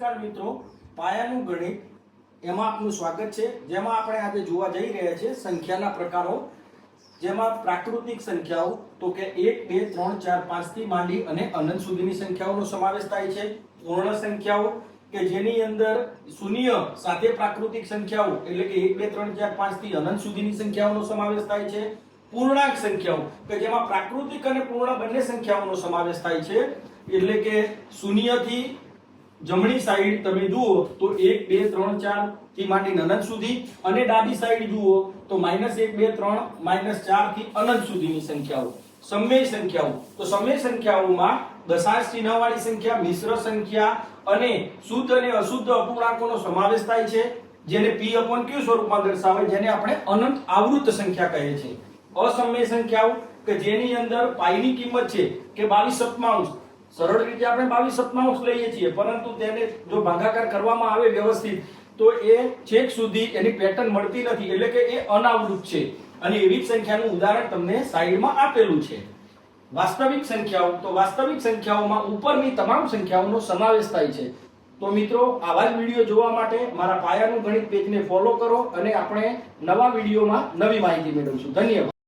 નમસ્કાર મિત્રો. પાયાનું ગણિત એમાં આપનું સ્વાગત છે. જેમાં આપણે આજે જોવા જઈ રહ્યા છીએ સંખ્યાના પ્રકારો. જેમાં પ્રાકૃતિક સંખ્યાઓ, તો કે એક, બે, ત્રણ, ચાર, પાંચથી માંડી અને અનંત સુધીની સંખ્યાઓનો સમાવેશ થાય છે. પૂર્ણ સંખ્યાઓ, કે જેની અંદર શૂન્ય સાથે પ્રાકૃતિક સંખ્યાઓ, એટલે કે એક, બે, ત્રણ, ચાર, પાંચથી અનંત સુધીની સંખ્યાઓનો સમાવેશ થાય છે. પૂર્ણાંક સંખ્યાઓ, કે જેમાં પ્રાકૃતિક અને પૂર્ણ બંને સંખ્યાઓનો સમાવેશ થાય છે. એટલે કે શૂન્યથી જમણી સાઈડ તમે જુઓ તો એક, બે, ત્રણ, ચારથી માંડીને અનંત સુધી અને ડાબી સાઈડ જુઓ તો માઇનસ એક, બે, ત્રણ માઇનસ ચારથી અનંત સુધીની સંખ્યાઓ. સમય સંખ્યાઓ. તો સમય સંખ્યાઓમાં દશાંશ ચિહ્ન વાળી સંખ્યા, મિશ્ર સંખ્યા અને શુદ્ધ અને અશુદ્ધ અપૂર્ણાંકોનો સમાવેશ થાય છે, જેને p અપોન q સ્વરૂપમાં દર્શાવે જેને આપણે અનંત આવૃત સંખ્યા કહે છે અસમય સંખ્યાઓ કે જેની અંદર પાઈની કિંમત છે, કે 22 સપ્તમાંશ સરળ રીતે આપણે 22 સપ્તમાંશ લઈએ છીએ, પરંતુ તેને જો ભાગાકાર કરવામાં આવે વ્યવસ્થિત, તો એ છેક સુધી એની પેટર્ન મળતી નથી, એટલે કે એ અનાવૃત છે. અને એવી સંખ્યાનું ઉદાહરણ તમને સાઈડમાં આપેલું છે. વાસ્તવિક સંખ્યાઓ, તો વાસ્તવિક સંખ્યાઓમાં ઉપરની તમામ સંખ્યાઓનો સમાવેશ થાય છે. તો મિત્રો, આવા જ વીડિયો જોવા માટે મારા પાયાનું ગણિત પેજને ફોલો કરો અને આપણે નવા વિડીયોમાં નવી માહિતી મેળવીશું. ધન્યવાદ.